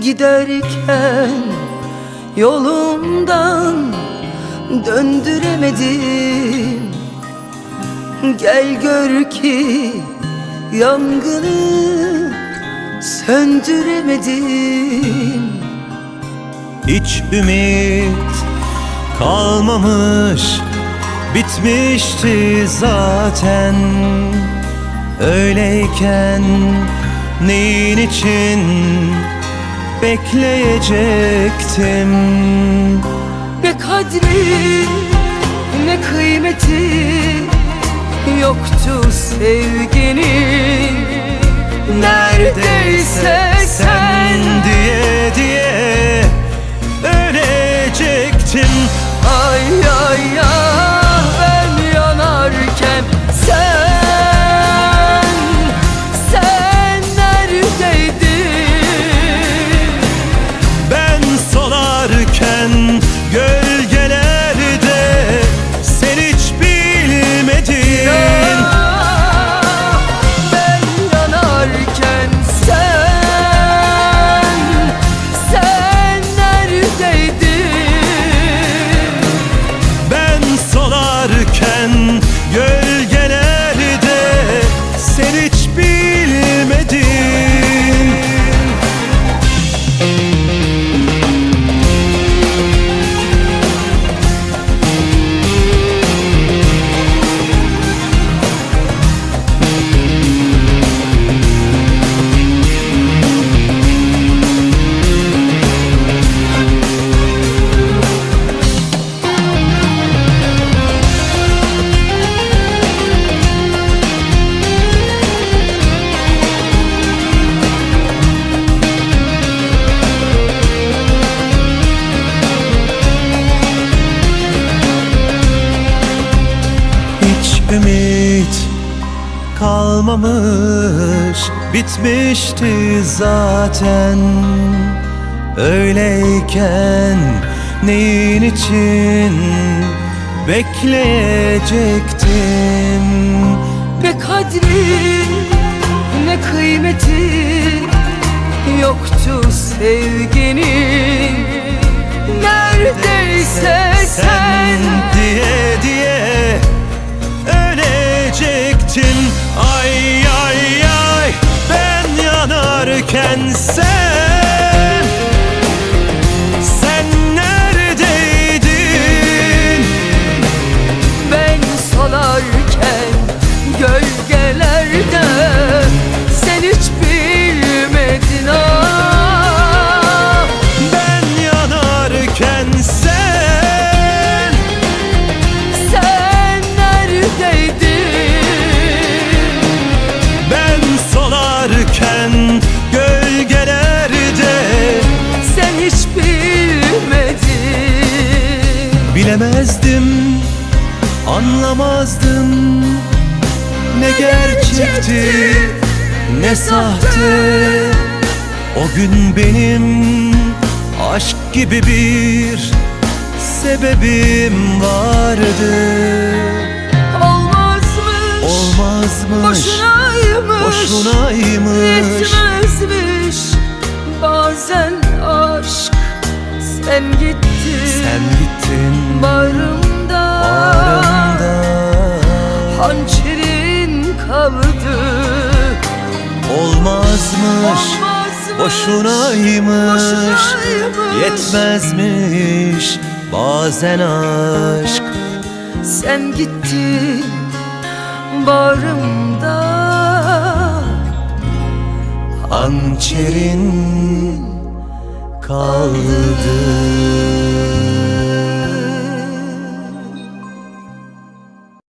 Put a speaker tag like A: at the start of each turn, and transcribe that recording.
A: Giderken yolumdan döndüremedim. Gel gör ki yangını söndüremedim.
B: Hiç ümit kalmamış Bitmişti zaten. Öyleyken neyin için bekleyecektim.
A: Ne kadri ne kıymeti yoktu sevginin. Neredeyse
B: ümit kalmamış Bitmişti zaten. Öyleyken neyin için bekleyecektim
A: Ne kadri ne kıymeti yoktu sevginin
B: yanarken sen anlamazdım Ne gerçekti, ne sahte O gün benim aşk gibi bir sebebim vardı.
A: Olmazmış
B: Olmazmış,
A: Boşunaymış
B: boşunaymış.
A: Yetmezmiş. Bazen aşk Sen gittin
B: Sen Olmazmış,
A: Olmazmış
B: boşunaymış
A: Boşunaymış.
B: Yetmezmiş bazen aşk
A: Sen gittin Bağrımda
B: Hançerin kaldı